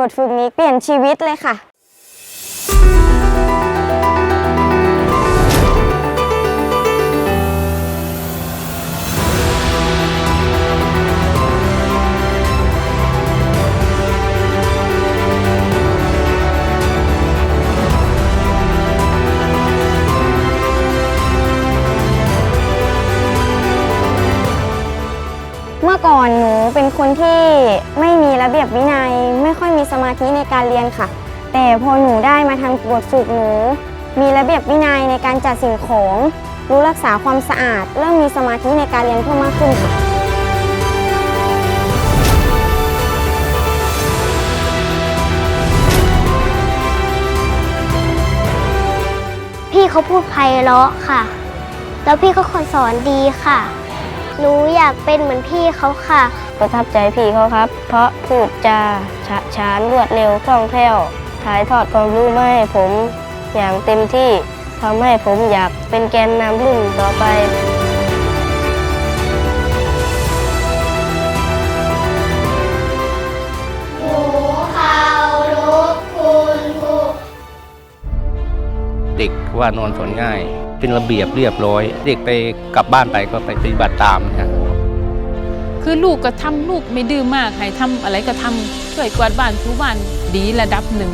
บทฝึกนี้เปลี่ยนชีวิตเลยค่ะ ก่อนหนูเป็นคนที่ไม่มีระเบียบวินัย ไม่ค่อยมีสมาธิในการเรียนค่ะ แต่พอหนูได้มาทำบทฝึกหนู มีระเบียบวินัยในการจัดสิ่งของ รู้รักษาความสะอาด เริ่มมีสมาธิในการเรียนเพิ่มมากขึ้นค่ะพี่เขาพูดไพเราะค่ะ แล้วพี่ก็คนสอนดีค่ะ หนูอยากเป็นเหมือนพี่เขาค่ะ ประทับใจพี่เขาครับ เพราะพูดจาฉะฉานรวดเร็วคล่องแคล่วถ่ายทอดความรู้มาให้ผมอย่างเต็มที่ทำให้ผมอยากเป็นแกนนำรุ่นต่อไปเด็กว่านอนสอนง่าย เป็นระเบียบเรียบร้อย เด็กไปกลับบ้านไปก็ไปปฏิบัติตามนะคือลูกก็ทำลูกไม่ดื้อมากให้ทำอะไรก็ทำช่วยกวาดบ้านถูบ้านดีระดับหนึ่ง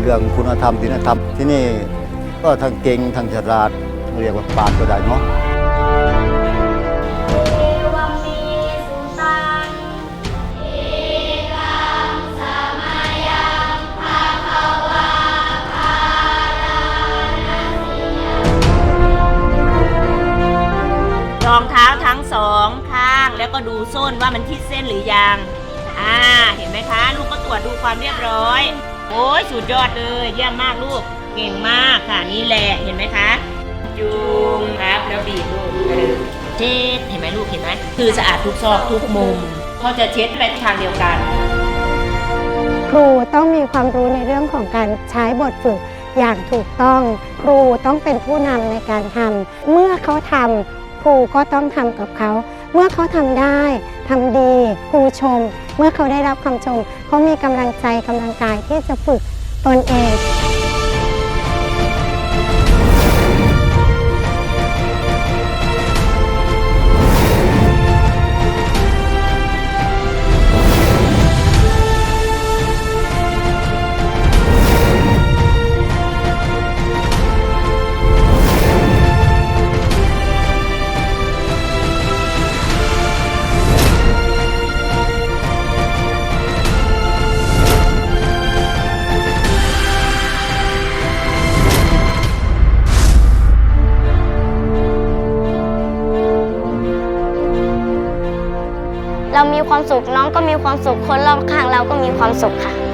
เรื่องคุณธรรมศีลธรรมที่นี่ก็ทั้งเก่งทั้งฉลาดเรียกว่าปราดก็ได้เนาะ แล้วก็ดูส้นว่ามันทิศเส้นหรือยัง อ่า เห็นไหมคะ ลูกก็ตรวจดูความเรียบร้อย โอ้ยสุดยอดเลยเยี่ยมมากลูก เก่งมากค่ะนี่แหละเห็นไหมคะจูงครับแล้วบีบลูกเออเช็ดเห็นไหมลูกเห็นไหมคือสะอาดทุกซอกทุกมุมเขาจะเช็ดไปทางเดียวกัน ครูต้องมีความรู้ในเรื่องของการใช้บทฝึกอย่างถูกต้อง ครูต้องเป็นผู้นำในการทำเมื่อเขาทำ รูก็ต้องทำกับเขา เมื่อเขาทำได้ทำดีครูชม เมื่อเขาได้รับคำชม เขามีกำลังใจกำลังกายที่จะฝึกตนเอง เรามีความสุขน้องก็มีความสุขคนรอบข้างเราก็มีความสุขค่ะ